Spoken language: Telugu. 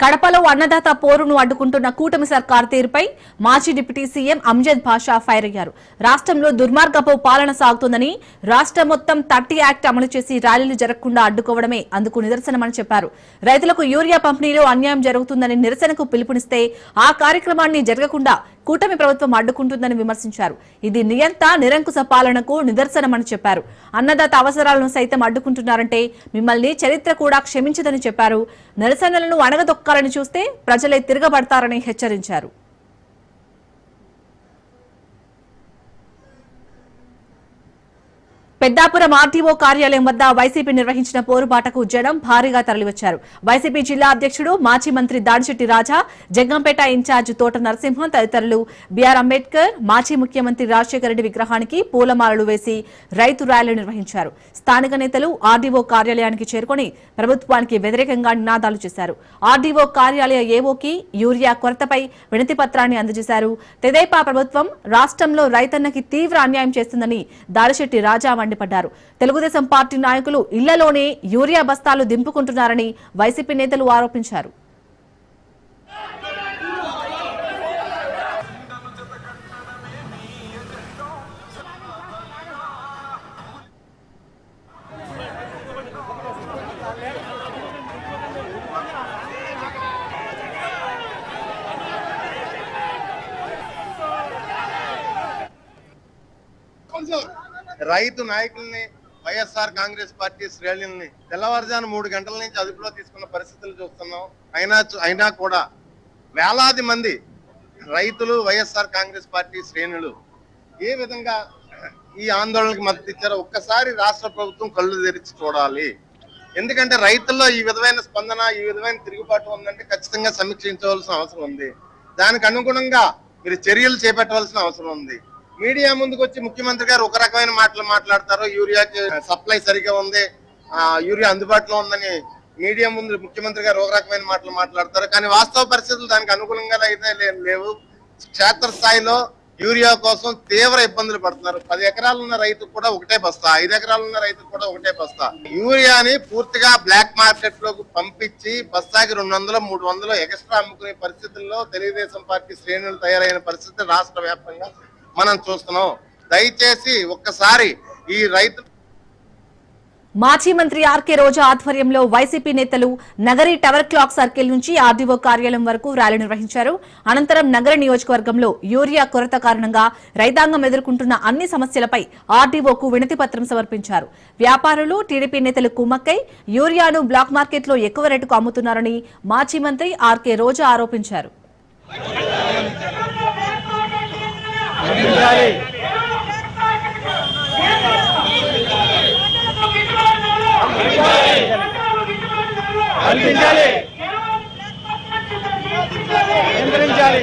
కడపలో అన్నదాత పోరును అడ్డుకుంటున్న కూటమి సర్కార్ తీరుపై మాజీ డిప్యూటీ సీఎం అంజద్ భాషా ఫైర్ అయ్యారు. రాష్ట్రంలో దుర్మార్గపు పాలన సాగుతోందని రాష్ట్రం మొత్తం థర్టీ యాక్ట్ అమలు చేసి ర్యాలీలు జరగకుండా అడ్డుకోవడమే అందుకు నిదర్శనమని చెప్పారు. రైతులకు యూరియా పంపిణీలో అన్యాయం జరుగుతుందని నిరసనకు పిలుపునిస్తే ఆ కార్యక్రమాన్ని జరగకుండా కూటమి ప్రభుత్వం అడ్డుకుంటుందని విమర్శించారు. ఇది నియంత నిరంకుశ పాలనకు నిదర్శనమని చెప్పారు. అన్నదాత అవసరాలను సైతం అడ్డుకుంటున్నారంటే మిమ్మల్ని చరిత్ర కూడా క్షమించదని చెప్పారు. నిరసనలను అణగదొక్కాలని చూస్తే ప్రజలే తిరగబడతారని హెచ్చరించారు. పెద్దాపురం ఆర్టీఓ కార్యాలయం వద్ద వైసీపీ నిర్వహించిన పోరుబాటకు జనం భారీగా తరలివచ్చారు. వైసీపీ జిల్లా అధ్యక్షుడు మాజీ మంత్రి దాడిశెట్టి రాజా జగ్గంపేట ఇన్ఛార్జ్ తోట నరసింహం తదితరులు బీఆర్ అంబేద్కర్ మాజీ ముఖ్యమంత్రి రాజశేఖర రెడ్డి విగ్రహానికి పూలమాలలు వేసి రైతు ర్యాలీ నిర్వహించారు. స్థానిక నేతలు ఆర్డీఓ కార్యాలయానికి చేరుకొని ప్రభుత్వానికి వ్యతిరేకంగా నినాదాలు చేశారు. ఆర్డీఓ కార్యాలయ ఏవోకి యూరియా కొరతపై వినతి పత్రాన్ని అందజేశారు. తెదేపా ప్రభుత్వం రాష్ట్రంలో రైతన్నకి తీవ్ర అన్యాయం చేస్తుందని దాడిశెట్టి రాజా మండిపడ్డారు. తెలుగుదేశం పార్టీ నాయకులు ఇళ్ళలోనే యూరియా బస్తాలు దింపుకుంటున్నారని వైసీపీ నేతలు ఆరోపించారు. రైతు నాయకుల్ని వైఎస్ఆర్ కాంగ్రెస్ పార్టీ శ్రేణుల్ని తెల్లవారుజాను మూడు గంటల నుంచి అదుపులో తీసుకున్న పరిస్థితులు చూస్తున్నాం. అయినా అయినా కూడా వేలాది మంది రైతులు వైఎస్ఆర్ కాంగ్రెస్ పార్టీ శ్రేణులు ఏ విధంగా ఈ ఆందోళనకు మద్దతు ఇచ్చారో ఒక్కసారి రాష్ట్ర ప్రభుత్వం కళ్ళు తెరిచి చూడాలి. ఎందుకంటే రైతుల్లో ఈ విధమైన స్పందన ఈ విధమైన తిరుగుబాటు ఉందంటే ఖచ్చితంగా సమీక్షించవలసిన అవసరం ఉంది. దానికి అనుగుణంగా మీరు చర్యలు చేపట్టవలసిన అవసరం ఉంది. మీడియా ముందుకు వచ్చి ముఖ్యమంత్రి గారు ఒక రకమైన మాటలు మాట్లాడతారు. యూరియాకి సప్లై సరిగా ఉంది. ఆ, యూరియా అందుబాటులో ఉందని మీడియా ముందు ముఖ్యమంత్రి గారు ఒక రకమైన మాటలు మాట్లాడతారు. కానీ వాస్తవ పరిస్థితులు దానికి అనుగుణంగా అయితే లేవు. క్షేత్రస్థాయిలో యూరియా కోసం తీవ్ర ఇబ్బందులు పడుతున్నారు. పది ఎకరాలు ఉన్న రైతు కూడా ఒకటే బస్తా. ఐదు ఎకరాలు ఉన్న రైతు కూడా ఒకటే బస్తా. యూరియాని పూర్తిగా బ్లాక్ మార్కెట్లోకి పంపించి బస్తాకి రెండు వందలు మూడు వందలు ఎక్స్ట్రా అమ్ముకునే పరిస్థితుల్లో తెలుగుదేశం పార్టీ శ్రేణులు తయారైన పరిస్థితి రాష్ట్ర వ్యాప్తంగా మనం చూస్తున్నాం. దయచేసి ఒక్కసారి ఈ రైతు మాజీ మంత్రి ఆర్కే రోజా ఆధ్వర్యంలో వైసీపీ నేతలు నగరి టవర్ క్లాక్ సర్కిల్ నుంచి ఆర్డీఓ కార్యాలయం వరకు ర్యాలీ నిర్వహించారు. అనంతరం నగర నియోజకవర్గంలో యూరియా కొరత కారణంగా రైతాంగం ఎదుర్కొంటున్న అన్ని సమస్యలపై ఆర్డీఓకు వినతి పత్రం సమర్పించారు. వ్యాపారులు టీడీపీ నేతలు కుమ్మక్కై యూరియాను బ్లాక్ మార్కెట్లో ఎక్కువ రేటుకు అమ్ముతున్నారని మాజీ మంత్రి ఆర్కే రోజా ఆరోపించారు. కల్పించాలి. నియంత్రించాలి